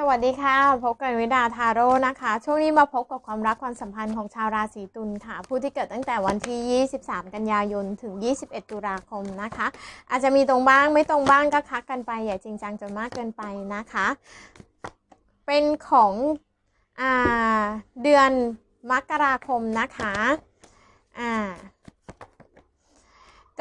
สวัสดีค่ะ พบกับวิดาทาโร่นะคะ ช่วงนี้มาพบกับความรักความสัมพันธ์ของชาวราศีตุลค่ะ ผู้ที่เกิดตั้งแต่วันที่ 23 กันยายน ถึง 21 ตุลาคมนะคะ อาจจะมีตรงบ้างไม่ตรงบ้างก็คักกันไป อย่าจริงจังจนมากเกินไปนะคะ เป็นของอเดือนมกราคมนะคะอ่า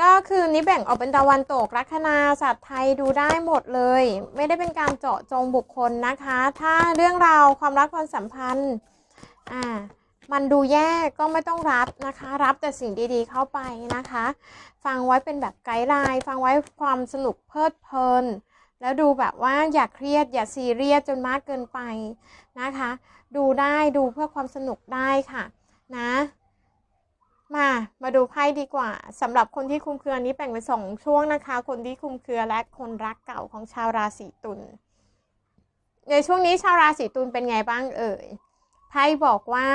ก็คือนี้แบ่งออกเป็นตะวันตกลัคนาสัตว์ไทยดูได้หมดเลย ไม่ได้เป็นการเจาะจงบุคคลนะคะ ถ้าเรื่องราวความรักความสัมพันธ์อ่ามันดูแย่ก็ไม่ต้องรับนะคะ รับแต่สิ่งดีๆเข้าไปนะคะ ฟังไว้เป็นแบบไกด์ไลน์ฟังไว้ความสนุกเพลิดเพลิน แล้วดูแบบว่าอย่าเครียดอย่าซีเรียสจนมากเกินไปนะคะ ดูได้ดูเพื่อความสนุกได้ค่ะนะ มา มาดูไพ่ดีกว่าสำหรับคนที่คุมเครือนี้แบ่งเป็นสองช่วงนะคะ คนที่คุมเครือและคนรักเก่าของชาวราศีตุลในช่วงนี้ชาวราศีตุลเป็นไงบ้างเอ่ยไพ่บอกว่า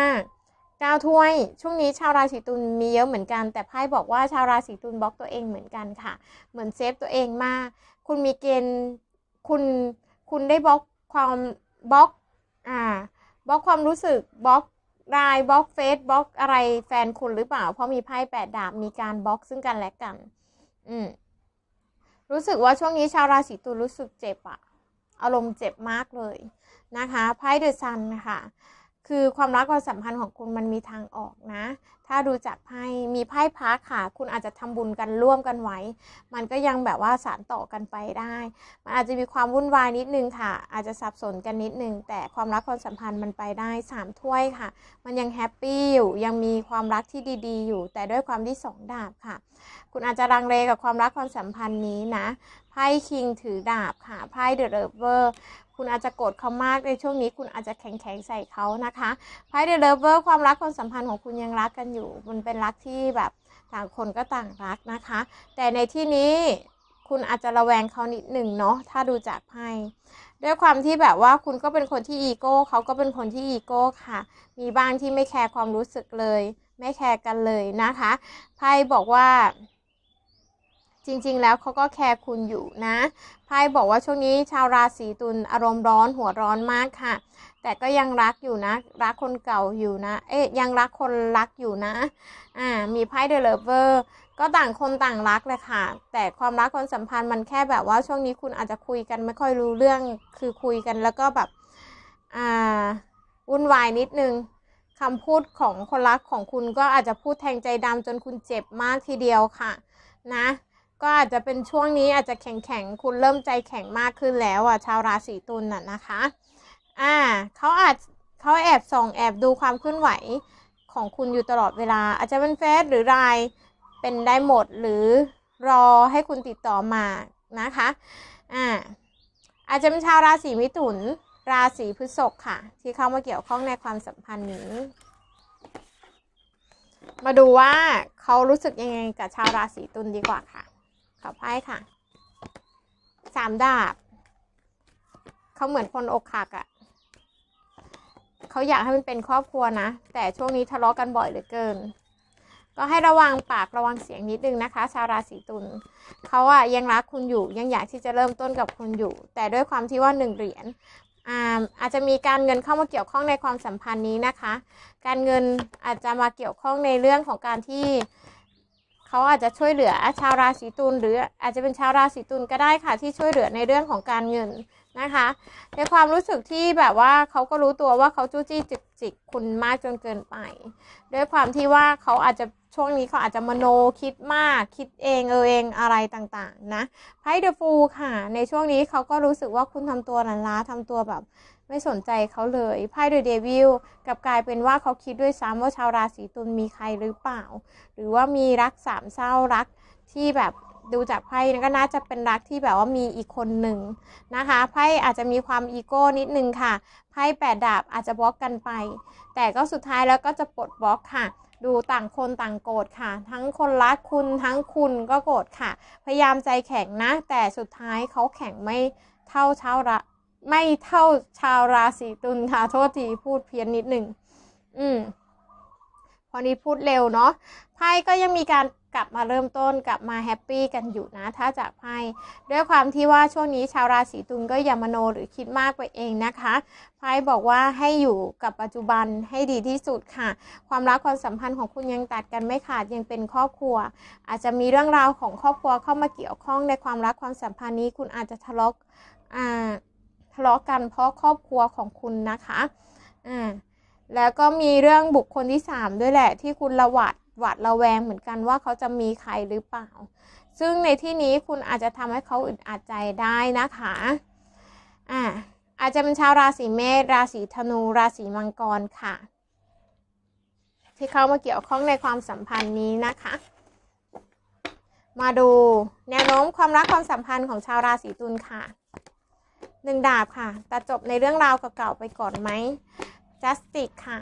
เก้าถ้วย ช่วงนี้ชาวราศีตุลมีเยอะเหมือนกัน แต่ไพ่บอกว่าชาวราศีตุลบล็อกตัวเองเหมือนกันค่ะ เหมือนเซฟตัวเองมาก คุณมีเกณฑ์คุณคุณได้บล็อกความบล็อกอ่าบล็อกความรู้สึกบล็อก ไลน์บล็อกเฟซบล็อกอะไรแฟนคุณหรือเปล่า เพราะมีไพ่แปดดาบมีการบล็อกซึ่งกันและกัน อืมรู้สึกว่าช่วงนี้ชาวราศีตุลรู้สึกเจ็บอะอารมณ์เจ็บมากเลยนะคะไพ่เดอะซันนะคะ คือความรักความสัมพันธ์ของคุณมันมีทางออกนะ ถ้าดูจากไพ่มีไพ่พักค่ะคุณอาจจะทำบุญกันร่วมกันไว้ มันก็ยังแบบว่าสารต่อกันไปได้ มันอาจจะมีความวุ่นวายนิดนึงค่ะ อาจจะสับสนกันนิดนึง แต่ความรักความสัมพันธ์มันไปได้สามถ้วยค่ะ มันยังแฮปปี้อยู่ยังมีความรักที่ดีๆ อยู่ แต่ด้วยความที่สองดาบค่ะ คุณอาจจะรังเลกับความรักความสัมพันธ์นี้นะไพ่คิงถือดาบค่ะไพ่เดอะเลิฟเวอร์ คุณอาจจะโกรธเขามากในช่วงนี้คุณอาจจะแข็งแข็งใส่เขานะคะไพ่เดลเวอร์ความรักความสัมพันธ์ของคุณยังรักกันอยู่ มันเป็นรักที่แบบต่างคนก็ต่างรักนะคะ แต่ในที่นี้คุณอาจจะระแวงเขานิดหนึ่งเนาะถ้าดูจากไพ่ด้วยความที่แบบว่าคุณก็เป็นคนที่อีโก้เขาก็เป็นคนที่อีโก้ค่ะ มีบ้างที่ไม่แคร์ความรู้สึกเลย ไม่แคร์กันเลยนะคะไพ่บอกว่า จริงๆ แล้วเขาก็แคร์คุณอยู่นะไพ่บอกว่าช่วงนี้ชาวราศีตุลอารมณ์ร้อนหัวร้อนมากค่ะ แต่ก็ยังรักอยู่นะ รักคนเก่าอยู่นะ เอ๊ยยังรักคนรักอยู่นะ อ่า มีไพ่เดอะเลเวอร์ก็ต่างคนต่างรักเลยค่ะ แต่ความรักความสัมพันธ์มันแค่แบบว่าช่วงนี้คุณอาจจะคุยกันไม่ค่อยรู้เรื่องคือคุยกันแล้วก็แบบอ่าวุ่นวายนิดนึงคำพูดของคนรักของคุณก็อาจจะพูดแทงใจดำจนคุณเจ็บมากทีเดียวค่ะ นะ ก็อาจจะเป็นช่วงนี้อาจจะแข็งแข็งคุณเริ่มใจแข็งมากขึ้นแล้วอะชาวราศีตุลน่ะนะคะอ่าเขาอาจเขาแอบส่องแอบดูความเคลื่อนไหวของคุณอยู่ตลอดเวลา อาจจะเป็นเฟซหรือไลน์เป็นได้หมดหรือรอให้คุณติดต่อมานะคะอ่าอาจจะเป็นชาวราศีมิถุนราศีพฤษภค่ะ ที่เข้ามาเกี่ยวข้องในความสัมพันธ์นี้ มาดูว่าเขารู้สึกยังไงกับชาวราศีตุลดีกว่าค่ะ ขอไพ่ค่ะ สามดาบ เขาเหมือนคนอกหักอะ่ะ เขาอยากให้มันเป็นครอบครัวนะ แต่ช่วงนี้ทะเลาะกันบ่อยเหลือเกิน ก็ให้ระวังปากระวังเสียงนิดนึงนะคะ ชาวราศีตุลเขาอะยังรักคุณอยู่ยังอยากที่จะเริ่มต้นกับคุณอยู่ แต่ด้วยความที่ว่าหนึ่งเหรียญอาอาจจะมีการเงินเข้ามาเกี่ยวข้องในความสัมพันธ์นี้นะคะ การเงินอาจจะมาเกี่ยวข้องในเรื่องของการที่ เขาอาจจะช่วยเหลือชาวราศีตุลหรืออาจจะเป็นชาวราศีตุลก็ได้ค่ะ ที่ช่วยเหลือในเรื่องของการเงินนะคะ ในความรู้สึกที่แบบว่าเขาก็รู้ตัวว่าเขาจู้จี้จิกจิกคุณมากจนเกินไป ด้วยความที่ว่าเขาอาจจะช่วงนี้เขาอาจจะมโนคิดมากคิดเองเออเองอะไรต่างๆ นะไพ่เดอะฟูค่ะ ในช่วงนี้เขาก็รู้สึกว่าคุณทำตัวหลันล้าทำตัวแบบ ไม่สนใจเขาเลยไพ่เดอะเดวิลกับกลายเป็นว่าเขาคิดด้วยซ้ำว่าชาวราศีตุลมีใครหรือเปล่า หรือว่ามีรักสามเศร้ารักที่แบบดูจากไพ่ก็น่าจะเป็นรักที่แบบว่ามีอีกคนหนึ่งนะคะไพ่อาจจะมีความอีโก้นิดนึงค่ะไพ่แปดดาบอาจจะบล็อกกันไป แต่ก็สุดท้ายแล้วก็จะปลดบล็อกค่ะ ดูต่างคนต่างโกรธค่ะ ทั้งคนรักคุณทั้งคุณก็โกรธค่ะ พยายามใจแข็งนะ แต่สุดท้ายเขาแข็งไม่เท่าชาวระ ไม่เท่าชาวราศีตุลค่ะโทษทีพูดเพี้ยนนิดหนึ่งอืมพอนี้พูดเร็วเนาะไพ่ก็ยังมีการกลับมาเริ่มต้นกลับมาแฮปปี้กันอยู่นะถ้าจากไพ่ด้วยความที่ว่าช่วงนี้ชาวราศีตุลก็อย่ามโนหรือคิดมากไปเองนะคะไพ่บอกว่าให้อยู่กับปัจจุบันให้ดีที่สุดค่ะ ความรักความสัมพันธ์ของคุณยังตัดกันไม่ขาดยังเป็นครอบครัว อาจจะมีเรื่องราวของครอบครัวเข้ามาเกี่ยวข้องในความรักความสัมพันธ์นี้คุณอาจจะทะเลาะอ่า ทะเลาะกันเพราะครอบครัวของคุณนะคะอ่าแล้วก็มีเรื่องบุคคลที่ 3 ด้วยแหละ ที่คุณระหวัดหวาดระแวงเหมือนกันว่าเขาจะมีใครหรือเปล่า ซึ่งในที่นี้คุณอาจจะทำให้เขาอึดอัดใจได้นะคะอ่าอาจจะเป็นชาวราศีเมษราศีธนู ราศีมังกรค่ะ ที่เข้ามาเกี่ยวข้องในความสัมพันธ์นี้นะคะ มาดูแนวโน้มความรักความสัมพันธ์ของชาวราศีตุลค่ะ หนึ่งดาบค่ะตัดจบในเรื่องราวเก่าๆไปก่อนไหม justice ค่ะ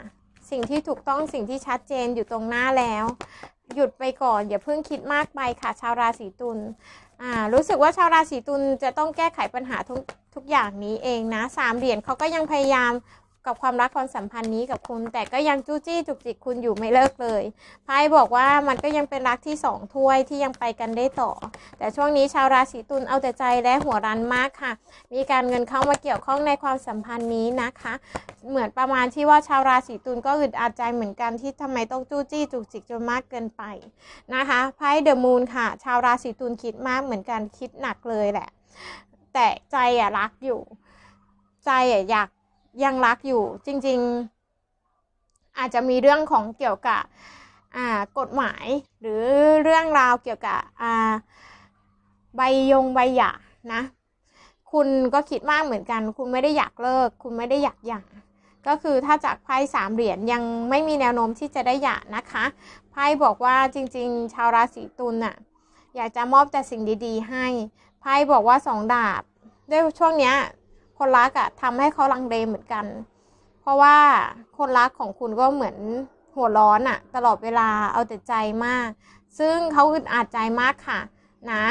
สิ่งที่ถูกต้องสิ่งที่ชัดเจนอยู่ตรงหน้าแล้ว หยุดไปก่อนอย่าเพิ่งคิดมากไปค่ะ ชาวราศีตุลอ่ารู้สึกว่าชาวราศีตุลจะต้องแก้ไขปัญหาทุกทุกอย่างนี้เองนะสามเหรียญเขาก็ยังพยายาม กับความรักความสัมพันธ์นี้กับคุณ แต่ก็ยังจู้จี้จุกจิกคุณอยู่ไม่เลิกเลยไพ่บอกว่ามันก็ยังเป็นรักที่สองถ้วยที่ยังไปกันได้ต่อ แต่ช่วงนี้ชาวราศีตุลเอาแต่ใจและหัวรันมากค่ะ มีการเงินเข้ามาเกี่ยวข้องในความสัมพันธ์นี้นะคะ เหมือนประมาณที่ว่าชาวราศีตุลก็อึดอัดใจเหมือนกันที่ทำไมต้องจู้จี้จุกจิกจนมากเกินไปนะคะไพ่เดอะมูนค่ะ ชาวราศีตุลคิดมากเหมือนกันคิดหนักเลยแหละ แต่ใจอะรักอยู่ ใจอะอยาก ยังรักอยู่จริง ๆ อาจจะมีเรื่องของเกี่ยวกับกฎหมาย หรือเรื่องราวเกี่ยวกับใบยงใบหย่านะ คุณก็คิดมากเหมือนกัน คุณไม่ได้อยากเลิก คุณไม่ได้อยากหย่าก็คือถ้าจากไพ่สามเหรียญยังไม่มีแนวโน้มที่จะได้หย่านะคะไพ่บอกว่าจริง ๆ ชาวราศีตุลน่ะอยากจะมอบแต่สิ่งดี ๆ ให้ไพ่บอกว่าสองดาบด้วยช่วงเนี้ย คนรักอะทำให้เขาลังเลเหมือนกัน เพราะว่าคนรักของคุณก็เหมือนหัวร้อนอะตลอดเวลาเอาแต่ใจมาก ซึ่งเขาอึดอัดใจมากค่ะนะ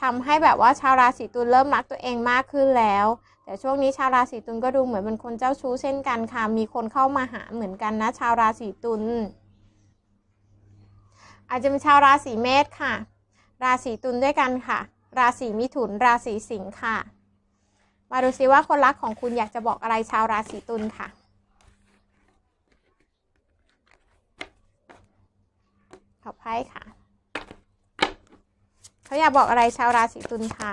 ทำให้แบบว่าชาวราศีตุลเริ่มรักตัวเองมากขึ้นแล้ว แต่ช่วงนี้ชาวราศีตุลก็ดูเหมือนเป็นคนเจ้าชู้เช่นกันค่ะ มีคนเข้ามาหาเหมือนกันนะ ชาวราศีตุลอาจจะเป็นชาวราศีเมษค่ะ ราศีตุลด้วยกันค่ะ ราศีมิถุน ราศีสิงค์ค่ะ มาดูซิว่าคนรักของคุณอยากจะบอกอะไรชาวราศีตุลค่ะ ขอบไพ่ค่ะ เขาอยากบอกอะไรชาวราศีตุลคะ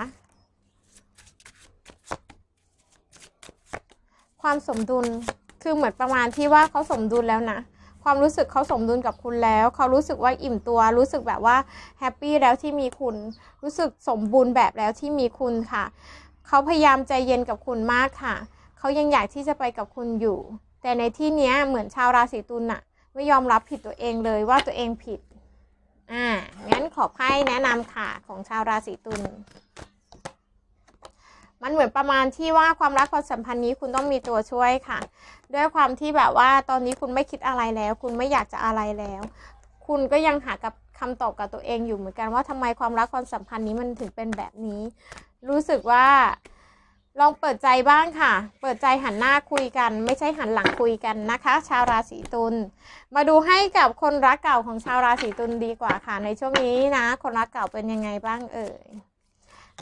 ความสมดุล คือเหมือนประมาณที่ว่าเขาสมดุลแล้วนะความรู้สึกเขาสมดุลกับคุณแล้ว เขารู้สึกว่าอิ่มตัว รู้สึกแบบว่าแฮปปี้แล้วที่มีคุณ รู้สึกสมบูรณ์แบบแล้วที่มีคุณค่ะ เขาพยายามใจเย็นกับคุณมากค่ะ เขายังอยากที่จะไปกับคุณอยู่ แต่ในที่นี้เหมือนชาวราศีตุลน่ะ ไม่ยอมรับผิดตัวเองเลยว่าตัวเองผิด อ่า งั้นขอไพ่แนะนำค่ะของชาวราศีตุล มันเหมือนประมาณที่ว่าความรักความสัมพันธ์นี้คุณต้องมีตัวช่วยค่ะ ด้วยความที่แบบว่าตอนนี้คุณไม่คิดอะไรแล้ว คุณไม่อยากจะอะไรแล้ว คุณก็ยังหากับ คำตอบกับตัวเองอยู่เหมือนกันว่าทำไมความรักความสัมพันธ์นี้มันถึงเป็นแบบนี้ รู้สึกว่าลองเปิดใจบ้างค่ะ เปิดใจหันหน้าคุยกัน ไม่ใช่หันหลังคุยกันนะคะ ชาวราศีตุล มาดูให้กับคนรักเก่าของชาวราศีตุลดีกว่าค่ะ ในช่วงนี้นะ คนรักเก่าเป็นยังไงบ้างเอ่ย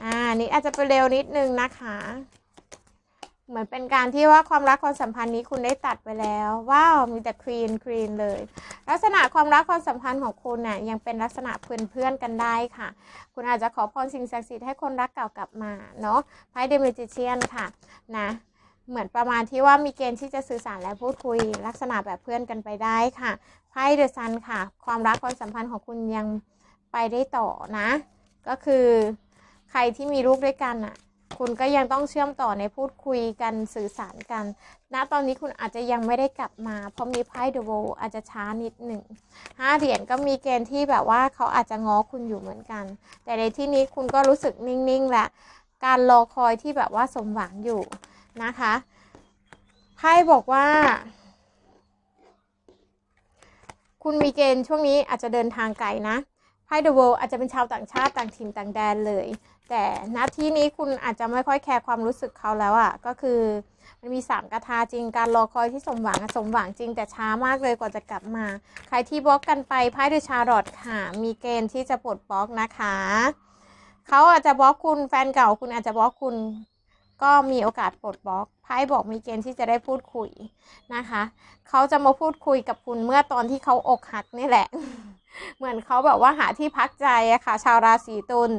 อ่า นี่อาจจะไปเร็วนิดนึงนะคะ เหมือนเป็นการที่ว่าความรักความสัมพันธ์นี้คุณได้ตัดไปแล้วว้าวมีแต่ครีนครีนเลย ลักษณะความรักความสัมพันธ์ของคุณน่ะยังเป็นลักษณะเพื่อนเพื่อนกันได้ค่ะ คุณอาจจะขอพรสิ่งศักดิ์สิทธิ์ให้คนรักเก่ากลับมาเนาะไพ่เดมิจิเชียนค่ะนะเหมือนประมาณที่ว่ามีเกณฑ์ที่จะสื่อสารและพูดคุย ลักษณะแบบเพื่อนกันไปได้ค่ะไพ่เดอะซันค่ะ ความรักความสัมพันธ์ของคุณยังไปได้ต่อนะ ก็คือใครที่มีลูกด้วยกันอะ คุณก็ยังต้องเชื่อมต่อในพูดคุยกันสื่อสารกันณตอนนี้คุณอาจจะยังไม่ได้กลับมา เพราะมีไพ่เดอะโวอาจจะช้านิดหนึ่งห้าเหรียญก็มีเกณฑ์ที่แบบว่าเขาอาจจะง้อคุณอยู่เหมือนกัน แต่ในที่นี้คุณก็รู้สึกนิ่งๆและการรอคอยที่แบบว่าสมหวังอยู่นะคะไพ่บอกว่า คุณมีเกณฑ์ช่วงนี้อาจจะเดินทางไกลนะไพ่เดอะเวิลด์อาจจะเป็นชาวต่างชาติต่างถิ่นต่างแดนเลย แต่ณที่นี้คุณอาจจะไม่ค่อยแคร์ความรู้สึกเขาแล้วอะ่ะ ก็คือมันมีสามกระทาจริงการรอคอยที่สมหวังสมหวังจริงแต่ช้ามากเลยกว่าจะกลับมา ใครที่บล็อกกันไปไพ่เดชารอดค่ะ มีเกณฑ์ที่จะปลดบล็อกนะคะ เขาอาจจะบล็อกคุณแฟนเก่าคุณอาจจะบล็อกคุณก็มีโอกาสปลดบล็อกไพ่บอกมีเกณฑ์ที่จะได้พูดคุยนะคะ เขาจะมาพูดคุยกับคุณเมื่อตอนที่เขาอกหักนี่แหละ เหมือนเขาแบบว่าหาที่พักใจอะค่ะ ชาวราศีตุล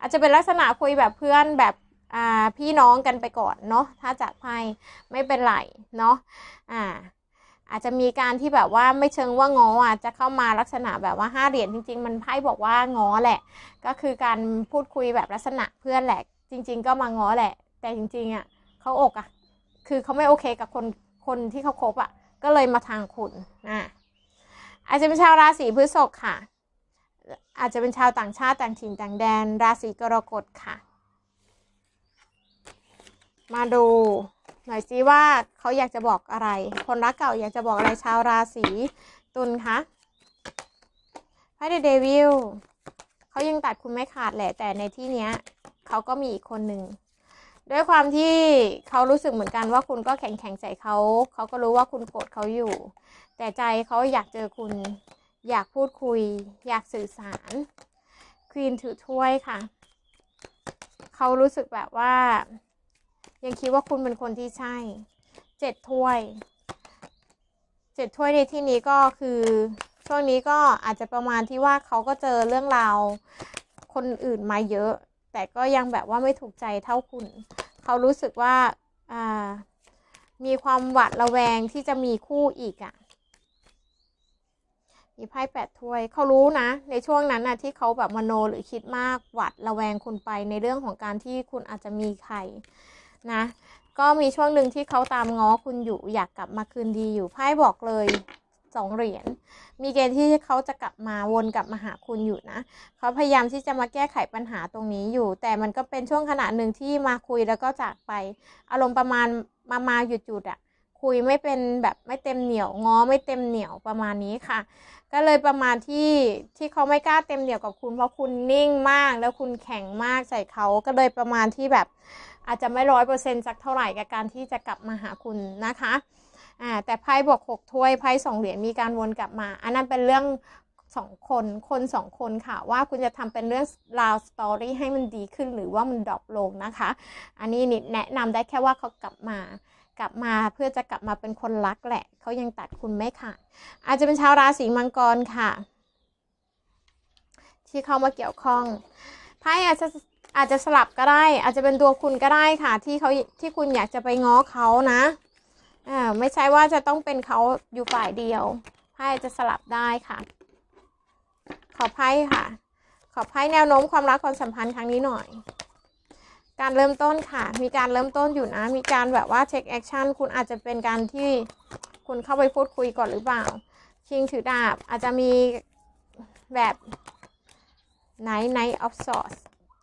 อาจจะเป็นลักษณะคุยแบบเพื่อนแบบอ่าพี่น้องกันไปก่อนเนาะถ้าจากไพ่ไม่เป็นไรเนาะอ่าอาจจะมีการที่แบบว่าไม่เชิงว่างออะจะเข้ามาลักษณะแบบว่าห้าเหรียญจริง ๆ มันไพ่บอกว่างอแหละ ก็คือการพูดคุยแบบลักษณะเพื่อนแหละ จริง ๆ ก็มางอแหละ แต่จริงๆอะเขาอกอะคือเขาไม่โอเคกับคนคนที่เขาคบอะก็เลยมาทางคุณอ่า อาจจะเป็นชาวราศีพฤษภค่ะ อาจจะเป็นชาวต่างชาติต่างถิ่นต่างแดน ราศีกรกฎค่ะ มาดูหน่อยซิว่าเขาอยากจะบอกอะไร คนรักเก่าอยากจะบอกอะไรชาวราศีตุลคะไพ่เดเดวิลเขายังตัดคุณไม่ขาดแหละ แต่ในที่เนี้ยเขาก็มีอีกคนหนึ่ง ด้วยความที่เขารู้สึกเหมือนกันว่าคุณก็แข็งแข็งใส่เขา เขาก็รู้ว่าคุณโกรธเขาอยู่ แต่ใจเขาอยากเจอคุณ อยากพูดคุย อยากสื่อสารควีนถือถ้วยค่ะ เขารู้สึกแบบว่า ยังคิดว่าคุณเป็นคนที่ใช่ เจ็ดถ้วย เจ็ดถ้วยในที่นี้ก็คือ ช่วงนี้ก็อาจจะประมาณที่ว่าเขาก็เจอเรื่องราวคนอื่นมาเยอะ แต่ก็ยังแบบว่าไม่ถูกใจเท่าคุณ เขารู้สึกว่าอ่ามีความหวาดระแวงที่จะมีคู่อีกอะ่ะ มีไพ่แปดถ้วย เขารู้นะ ในช่วงนั้นนะที่เขาแบบมโนหรือคิดมากหวาดระแวงคุณไปในเรื่องของการที่คุณอาจจะมีใครนะ ก็มีช่วงหนึ่งที่เขาตามง้อคุณอยู่อยากกลับมาคืนดีอยู่ไพ่บอกเลย สองเหรียญ มีเกณฑ์ที่เขาจะกลับมาวนกลับมาหาคุณอยู่นะ เขาพยายามที่จะมาแก้ไขปัญหาตรงนี้อยู่ แต่มันก็เป็นช่วงขณะหนึ่งที่มาคุยแล้วก็จากไป อารมณ์ประมาณมามาหยุดหยุดอะคุยไม่เป็นแบบไม่เต็มเหนียวง้อไม่เต็มเหนียวประมาณนี้ค่ะ ก็เลยประมาณที่ที่เขาไม่กล้าเต็มเหนียวกับคุณ เพราะคุณนิ่งมากแล้วคุณแข็งมากใส่เขาก็เลยประมาณที่แบบอาจจะไม่ร้อยเปอร์เซ็นต์สักเท่าไหร่กับการที่จะกลับมาหาคุณนะคะ อ่าแต่ไพ่บอกหกถ้วยไพ่สองเหรียญมีการวนกลับมา อันนั้นเป็นเรื่องสองคนคนสองคนค่ะ ว่าคุณจะทำเป็นเรื่องราวสตอรี่ให้มันดีขึ้นหรือว่ามันดรอปลงนะคะ อันนี้นิดแนะนำได้แค่ว่าเขากลับมากลับมาเพื่อจะกลับมาเป็นคนรักแหละ เขายังตัดคุณไม่ขาดอาจจะเป็นชาวราศีมังกรค่ะ ที่เข้ามาเกี่ยวข้องไพ่อาจจะอาจจะสลับก็ได้ อาจจะเป็นตัวคุณก็ได้ค่ะ ที่เขาที่คุณอยากจะไปง้อเขานะ อ่าไม่ใช่ว่าจะต้องเป็นเขาอยู่ฝ่ายเดียวไพ่จะสลับได้ค่ะ ขอไพ่ค่ะ ขอไพ่แนวโน้มความรักความสัมพันธ์ครั้งนี้หน่อย การเริ่มต้นค่ะ มีการเริ่มต้นอยู่นะ มีการแบบว่าเช็คแอคชั่นคุณอาจจะเป็นการที่คุณเข้าไปพูดคุยก่อนหรือเปล่า คิงถือดาบอาจจะมีแบบไนท์ไ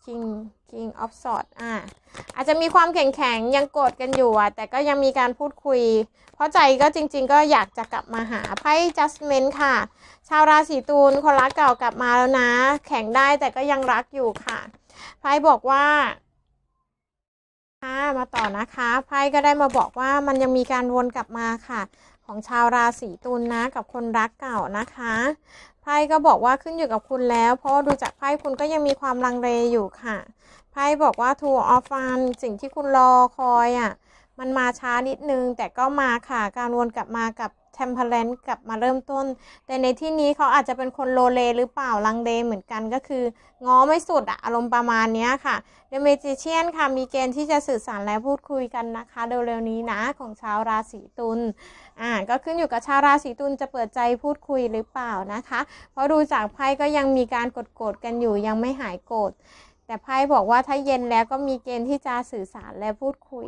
นท์ออฟสอ s คิงคิงออฟสอ s อ่าอาจจะมีความแข็งแข็งยังโกรธกันอยู่อะแต่ก็ยังมีการพูดคุย เพราะใจก็จริง ๆ ก็อยากจะกลับมาหาไพ่ Justment ค่ะ ชาวราศีตุลคนรักเก่ากลับมาแล้วนะ แข็งได้แต่ก็ยังรักอยู่ค่ะไพ่บอกว่าค่ะมาต่อนะคะไพ่ก็ได้มาบอกว่ามันยังมีการวนกลับมาค่ะ ของชาวราศีตุลนะกับคนรักเก่านะคะ ไพ่ก็บอกว่าขึ้นอยู่กับคุณแล้ว เพราะดูจากไพ่คุณก็ยังมีความลังเลอยู่ค่ะ ไพ่บอกว่า two of one สิ่งที่คุณรอคอยอะ มันมาช้านิดนึง แต่ก็มาค่ะการวนกลับมากับ temperance กลับมาเริ่มต้น แต่ในที่นี้เขาอาจจะเป็นคนโลเลหรือเปล่าลังเลเหมือนกันก็คือง้อไม่สุดอะอารมณ์ประมาณนี้ค่ะ The Magician ค่ะมีเกณฑ์ที่จะสื่อสารและพูดคุยกันนะคะเร็วๆนี้นะของชาวราศีตุลอ่าก็ขึ้นอยู่กับชาวราศีตุลจะเปิดใจพูดคุยหรือเปล่านะคะ เพราะดูจากไพ่ก็ยังมีการกดโกรธกันอยู่ยังไม่หายโกรธแต่ไพ่บอกว่าถ้าเย็นแล้วก็มีเกณฑ์ที่จะสื่อสารและพูดคุย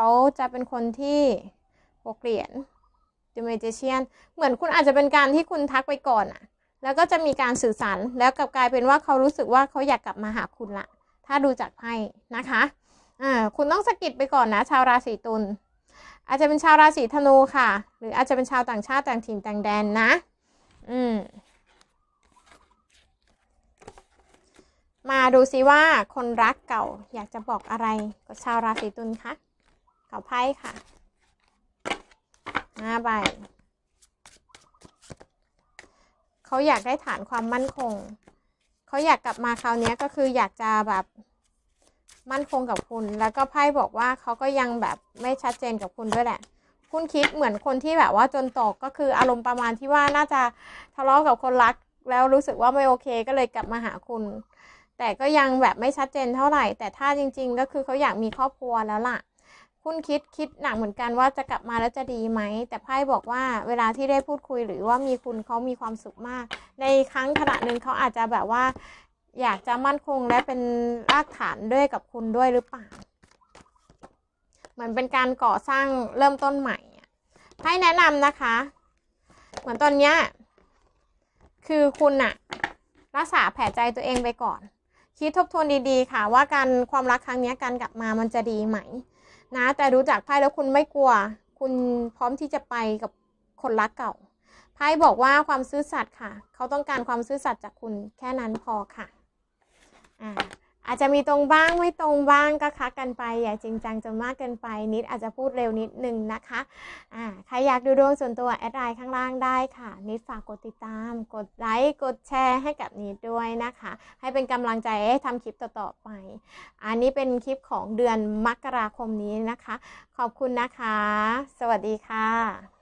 เขาจะเป็นคนที่หกเหรียญ The Magician เหมือนคุณอาจจะเป็นการที่คุณทักไปก่อนอะแล้วก็จะมีการสื่อสารแล้วกลับกลายเป็นว่าเขารู้สึกว่าเขาอยากกลับมาหาคุณละถ้าดูจากไพ่นะคะอ่าคุณต้องสะกิดไปก่อนนะ ชาวราศีตุลอาจจะเป็นชาวราศีธนูค่ะ หรืออาจจะเป็นชาวต่างชาติต่างถิ่นต่างแดนนะ อืมมาดูซิว่าคนรักเก่าอยากจะบอกอะไรกับชาวราศีตุลคะ กับไพ่ค่ะห้าใบเขาอยากได้ฐานความมั่นคง เขาอยากกลับมาคราวนี้ก็คืออยากจะแบบมั่นคงกับคุณ แล้วก็ไพ่บอกว่าเขาก็ยังแบบไม่ชัดเจนกับคุณด้วยแหละ คุณคิดเหมือนคนที่แบบว่าจนตกก็คืออารมณ์ประมาณที่ว่าน่าจะทะเลาะกับคนรัก แล้วรู้สึกว่าไม่โอเคก็เลยกลับมาหาคุณ แต่ก็ยังแบบไม่ชัดเจนเท่าไหร่ แต่ถ้าจริง ๆ ก็คือเขาอยากมีครอบครัวแล้วล่ะ คุณคิดคิดหนักเหมือนกันว่าจะกลับมาแล้วจะดีไหม แต่ไพ่บอกว่าเวลาที่ได้พูดคุยหรือว่ามีคุณเขามีความสุขมาก ในครั้งขณะหนึ่งเขาอาจจะแบบว่า อยากจะมั่นคงและเป็นรากฐานด้วยกับคุณด้วยหรือเปล่า เหมือนเป็นการก่อสร้างเริ่มต้นใหม่อะให้แนะนำนะคะ เหมือนตอนเนี้ยคือคุณอะรักษาแผลใจตัวเองไปก่อน คิดทบทวนดีๆ ค่ะ ว่าการความรักครั้งนี้การกลับมามันจะดีไหม นะ แต่ดูจากไพ่แล้วคุณไม่กลัว คุณพร้อมที่จะไปกับคนรักเก่าไพ่บอกว่าความซื่อสัตย์ค่ะ เขาต้องการความซื่อสัตย์จากคุณแค่นั้นพอค่ะ อ่า อาจจะมีตรงบ้างไม่ตรงบ้างก็คักกันไป อย่าจริงจังจนมากเกินไปนิดอาจจะพูดเร็วนิดนึงนะคะอ่าใครอยากดูดวงส่วนตัวแอดไลน์ข้างล่างได้ค่ะ นิดฝากกดติดตาม กดไลค์กดแชร์ให้กับนิดด้วยนะคะ ให้เป็นกำลังใจให้ทำคลิปต่อๆไป อันนี้เป็นคลิปของเดือนมกราคมนี้นะคะ ขอบคุณนะคะ สวัสดีค่ะ